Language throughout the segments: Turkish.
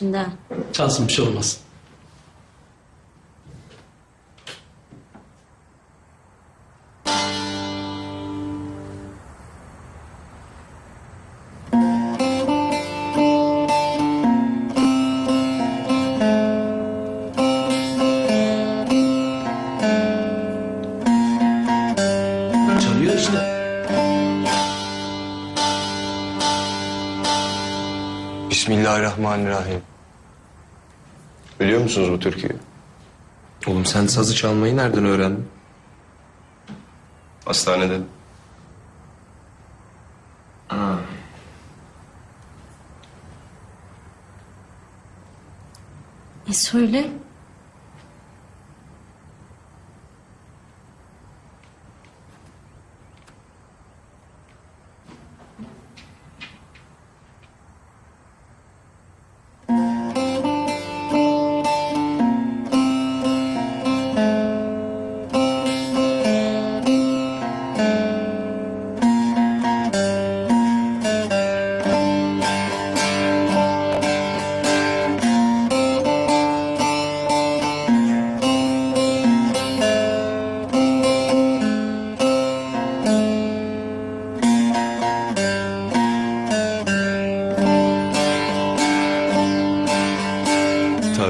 şimdi. Çalsın bir şey olmaz. Çalıyor işte. Bismillahirrahmanirrahim. Biliyor musunuz bu türküyü? Oğlum sen sazı çalmayı nereden öğrendin? Hastanede. E söyle.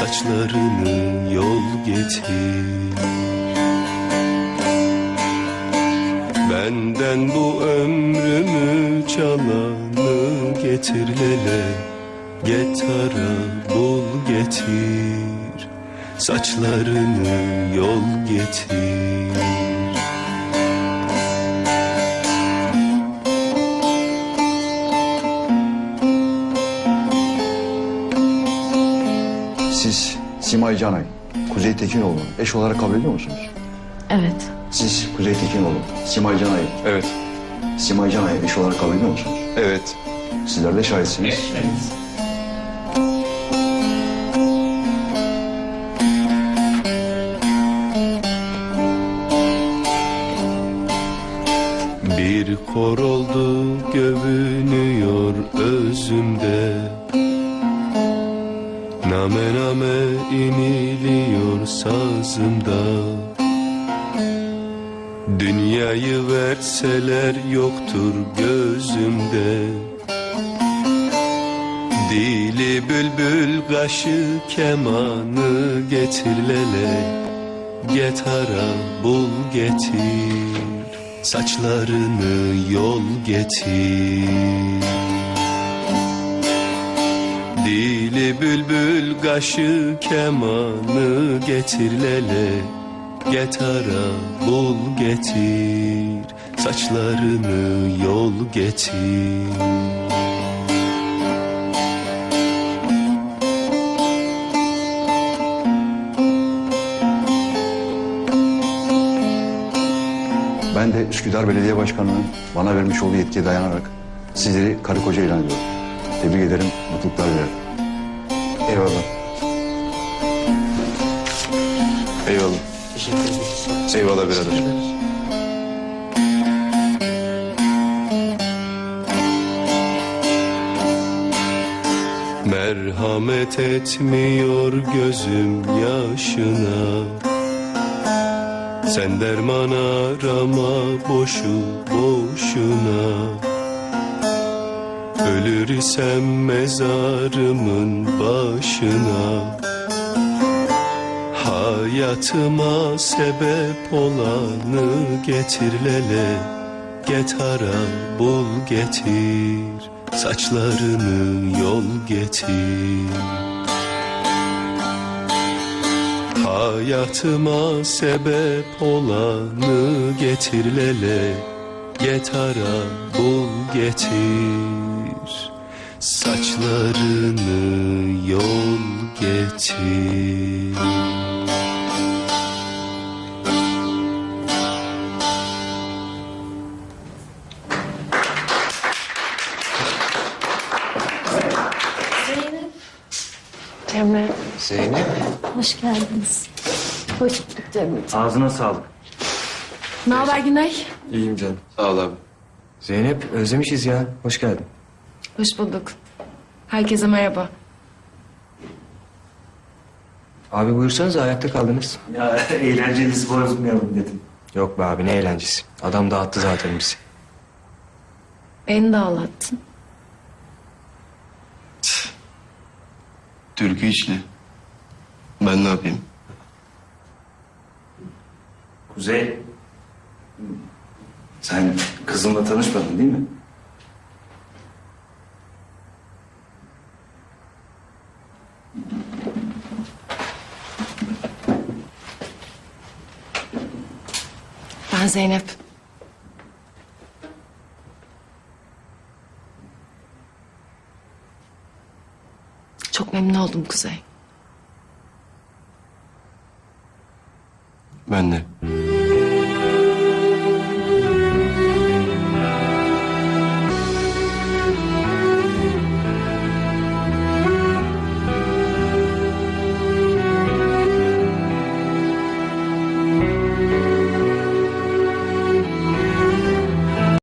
Saçlarını yol getir. Benden bu ömrümü çalanı getir lele. Getara bul getir. Saçlarını yol getir Siz Simay Canay, Kuzey Tekinoğlu'nu eş olarak kabul ediyor musunuz? Evet. Siz Kuzey Tekinoğlu, Simay Canay, Evet. Simay Canay'ı eş olarak kabul ediyor musunuz? Evet. Sizler de şahitsiniz. Bir kor oldu gövünüyor özümde Name name iniliyor sazımda. Dünyayı verseler yoktur gözümde. Dili bülbül kaşı kemanı getir lele. Getara bul getir. Saçlarını yol getir Dili bülbül kaşı kemanı getir lele Getara bul getir Saçlarını yol getir Ben de Üsküdar Belediye Başkanı'nın bana vermiş olduğu yetkiye dayanarak sizleri karı koca ilan ediyorum. Tebrik ederim, mutluluklar dilerim. Eyvallah. Eyvallah. Teşekkür. Eyvallah birader. Merhamet etmiyor gözüm yaşına Sen derman arama boşu boşuna Ölür isem mezarımın başına Hayatıma sebep olanı getir lele Getara bul getir Saçlarını yol getir. Hayatıma sebep olanı getir lele Getara bul getir Saçlarını yol getir Cemre. Zeynep. Hoş geldiniz. Hoş bulduk Cemre. Ağzına sağlık. Ne haber Güney? İyiyim canım. Sağ ol abi. Zeynep özlemişiz ya. Hoş geldin. Hoş bulduk. Herkese merhaba. Abi buyursanız ayakta kaldınız. Ya eğlencelisi bozmayalım dedim. Yok be abi ne eğlencesi. Adam dağıttı zaten bizi. Beni de ağlattın. Türkü içli. Ben ne yapayım? Kuzey. Sen kızımla tanışmadın değil mi? Ben Zeynep. Çok memnun oldum Kuzey. Ben de.